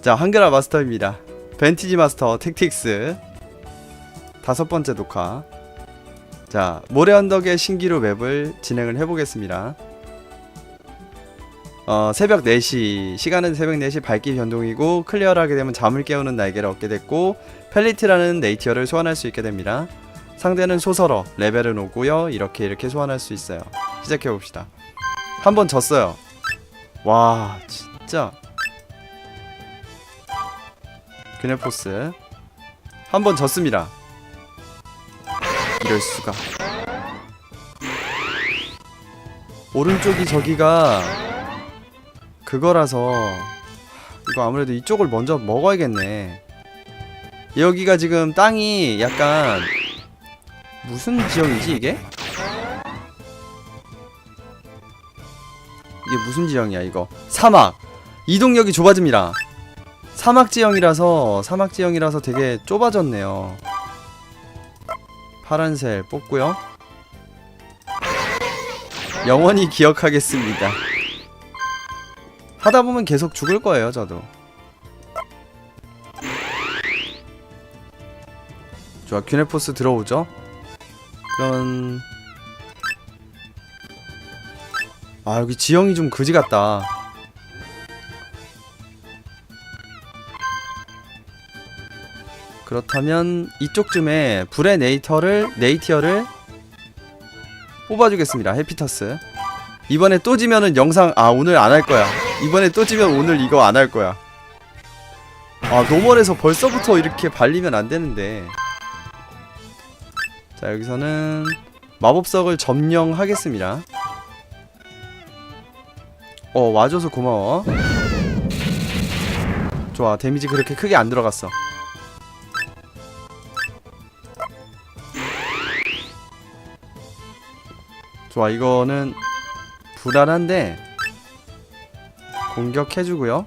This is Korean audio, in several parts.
자 한글화 마스터입니다. 벤티지 마스터 택틱스. 다섯 번째 녹화. 자 모래 언덕의 신기루 맵을 진행을 해보겠습니다. 어, 새벽 4시 시간은 새벽 4시 밝기 변동이고 클리어를 하게 되면 잠을 깨우는 날개를 얻게 됐고 펠리트라는 네이티어를 소환할 수 있게 됩니다. 상대는 소설어 레벨은 오고요. 이렇게 이렇게 소환할 수 있어요. 시작해봅시다. 한번 졌어요. 와 진짜 그네포스. 한 번 졌습니다. 이럴 수가. 오른쪽이 저기가 그거라서 이거 아무래도 이쪽을 먼저 먹어야겠네. 여기가 지금 땅이 약간 무슨 지형이지 이게? 이게 무슨 지형이야 이거? 사막. 이동력이 좁아집니다 사막 지형이라서 사막 지형이라서 되게 좁아졌네요. 파란색 뽑고요. 영원히 기억하겠습니다. 하다 보면 계속 죽을 거예요 저도. 좋아 큐네포스 들어오죠? 그런 아 여기 지형이 좀 그지 같다 그렇다면 이쪽쯤에 불의 네이터를 네이티어를 뽑아주겠습니다. 해피터스. 이번에 또 지면은 영상 아 오늘 안 할 거야. 이번에 또 지면 오늘 이거 안 할 거야. 아 노멀에서 벌써부터 이렇게 발리면 안 되는데. 자 여기서는 마법석을 점령하겠습니다. 어 와줘서 고마워. 좋아 데미지 그렇게 크게 안 들어갔어 좋아 이거는 불안한데 공격해주고요.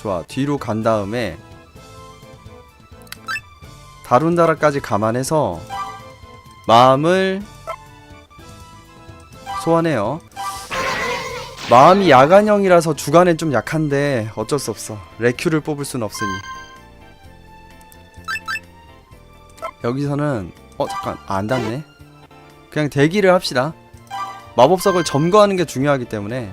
좋아 뒤로 간 다음에 다룬다라까지 감안해서 마음을 소환해요. 마음이 야간형이라서 주간엔 좀 약한데 어쩔 수 없어. 레큐를 뽑을 순 없으니 여기서는 어 잠깐 아, 안 닿네. 그냥 대기를 합시다. 마법석을 점거하는 게 중요하기 때문에.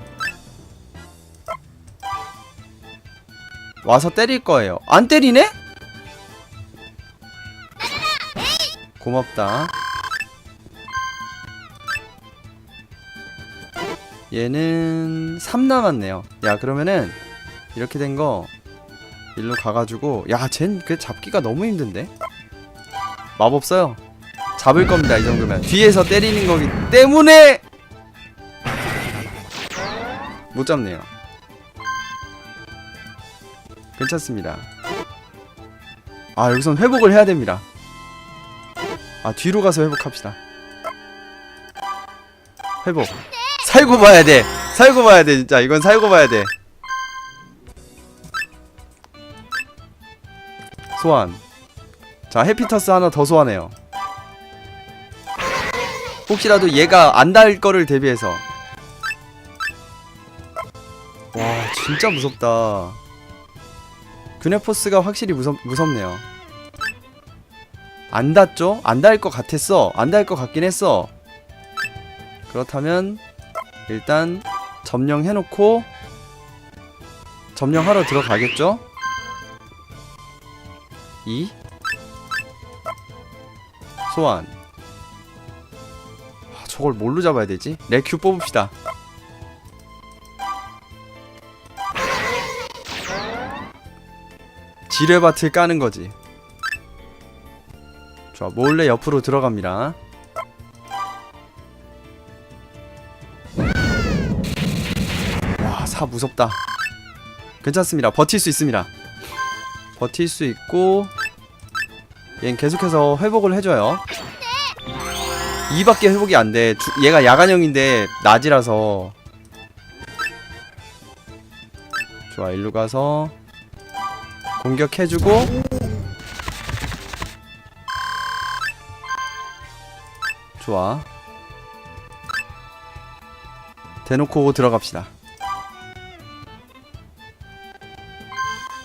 와서 때릴 거예요. 안 때리네? 고맙다. 얘는 3 남았네요. 야 그러면은 이렇게 된 거 일로 가가지고 야쟨 그 잡기가 너무 힘든데 마법 써요. 잡을 겁니다 이 정도면. 뒤에서 때리는 거기 때문에! 못 잡네요. 괜찮습니다. 아 여기선 회복을 해야 됩니다. 아 뒤로 가서 회복합시다. 회복. 살고 봐야 돼! 살고 봐야 돼 진짜. 이건 살고 봐야 돼. 소환 자 해피터스 하나 더 소환해요. 혹시라도 얘가 안 닿을 거를 대비해서. 와 진짜 무섭다. 그네포스가 확실히 무섭, 무섭네요. 안 닿죠? 안 닿을 것 같았어. 안 닿을 것 같긴 했어. 그렇다면 일단 점령해놓고 점령하러 들어가겠죠? 2 소환. 아, 저걸 뭘로 잡아야 되지? 레큐 뽑읍시다. 지뢰밭을 까는 거지. 좋아 몰래 옆으로 들어갑니다. 와 사 무섭다. 괜찮습니다. 버틸 수 있습니다. 버틸 수 있고 얘는 계속해서 회복을 해줘요. 이밖에 회복이 안돼. 얘가 야간형인데 낮이라서. 좋아 일로 가서 공격해주고. 좋아. 대놓고 들어갑시다.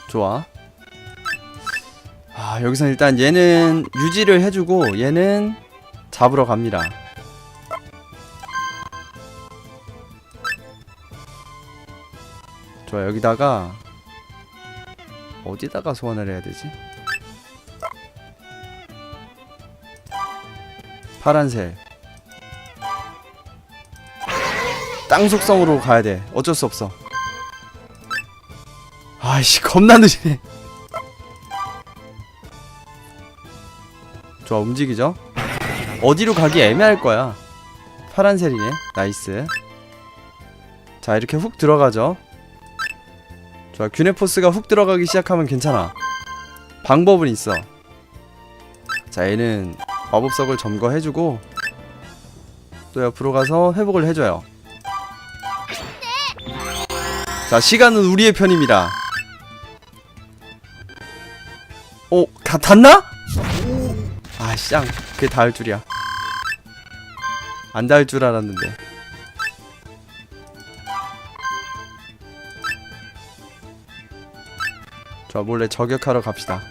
좋아. 아, 여기서 일단 얘는 유지를 해주고 얘는 잡으러 갑니다. 좋아, 여기다가 어디다가 소환을 해야 되지? 파란색. 땅 속성으로 가야 돼. 어쩔 수 없어. 아이씨, 겁나 느리네. 좋아, 움직이죠? 어디로 가기 애매할 거야. 파란색이네. 나이스. 자, 이렇게 훅 들어가죠. 좋아, 균네포스가 훅 들어가기 시작하면 괜찮아. 방법은 있어. 자, 얘는 마법석을 점거해주고 또 옆으로 가서 회복을 해줘요. 자, 시간은 우리의 편입니다. 오, 다 닿나? 아, 쌍. 그게 닿을 줄이야. 안 닿을 줄 알았는데. 자, 몰래 저격하러 갑시다.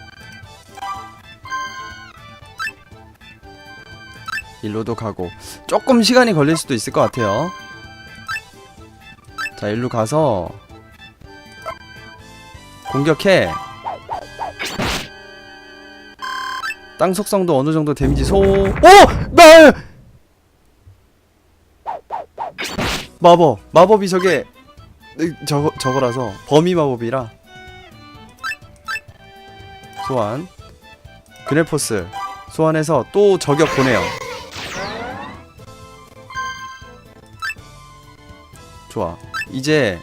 일로도 가고 조금 시간이 걸릴 수도 있을 것 같아요. 자, 일로 가서 공격해. 땅 속성도 어느 정도 데미지 소. 오! 나! 마법. 마법이 저게 으, 저거 저거라서 범위 마법이라. 소환. 그네포스 소환해서 또 저격 보내요. 좋아. 이제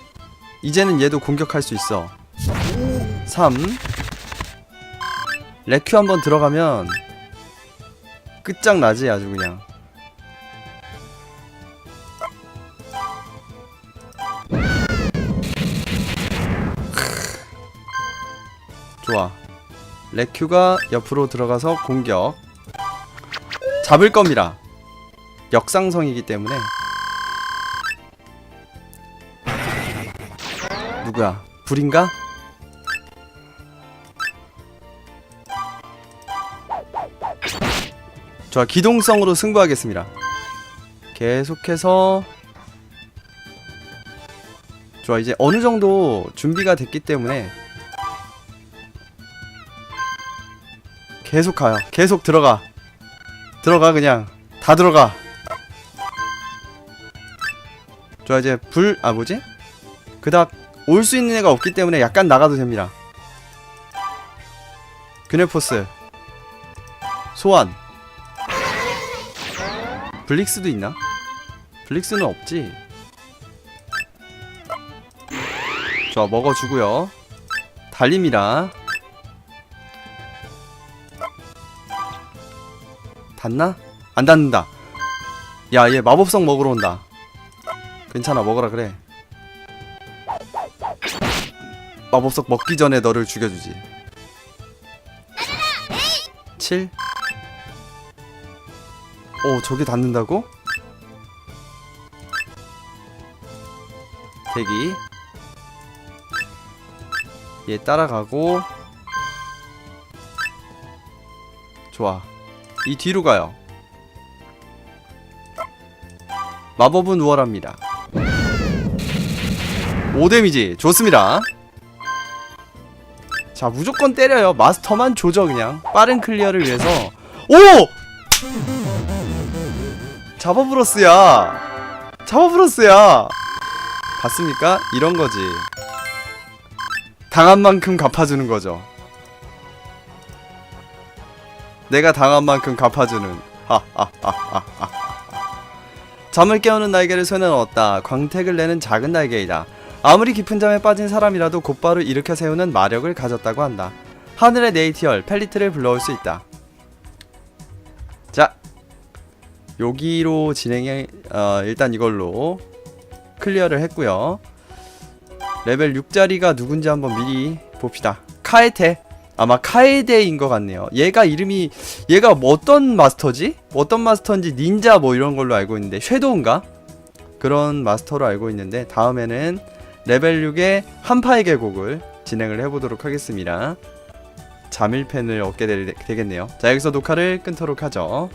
이제는 얘도 공격할 수 있어. 3 레큐 한번 들어가면 끝장나지 아주 그냥. 좋아. 레큐가 옆으로 들어가서 공격. 잡을 겁니다. 역상성이기 때문에. 누구야? 불인가? 좋아 기동성으로 승부하겠습니다. 계속해서 좋아 이제 어느 정도 준비가 됐기 때문에 계속 가요. 계속 들어가. 들어가 그냥. 다 들어가. 좋아 이제 불 아 뭐지? 그닥 올 수 있는 애가 없기 때문에 약간 나가도 됩니다. 그네포스. 소환 블릭스도 있나? 블릭스는 없지. 좋아 먹어주고요. 달립니다. 닿나? 안 닿는다. 야 얘 마법성 먹으러 온다. 괜찮아 먹으라 그래. 마법석 먹기 전에 너를 죽여주지. 7 오 저게 닿는다고? 대기. 얘 따라가고. 좋아. 이 뒤로 가요. 마법은 우월합니다. 5데미지. 좋습니다. 자 무조건 때려요. 마스터만 조져 그냥. 빠른 클리어를 위해서. 오! 자바브로스야. 자바브로스야. 봤습니까? 이런 거지. 당한 만큼 갚아주는 거죠. 내가 당한 만큼 갚아주는. 하하하하하. 잠을 깨우는 날개를 손에 넣었다. 광택을 내는 작은 날개이다. 아무리 깊은 잠에 빠진 사람이라도 곧바로 일으켜 세우는 마력을 가졌다고 한다. 하늘의 네이티얼 펠리트를 불러올 수 있다. 자 여기로 진행해 어, 일단 이걸로 클리어를 했고요. 레벨 6짜리가 누군지 한번 미리 봅시다. 카에테 아마 카에데인 것 같네요. 얘가 이름이 얘가 뭐 어떤 마스터지? 어떤 마스터인지 닌자 뭐 이런 걸로 알고 있는데 섀도우인가? 그런 마스터로 알고 있는데 다음에는 레벨 6의 한파의 계곡을 진행을 해보도록 하겠습니다. 잠일펜을 얻게 되, 되겠네요. 자 여기서 녹화를 끊도록 하죠.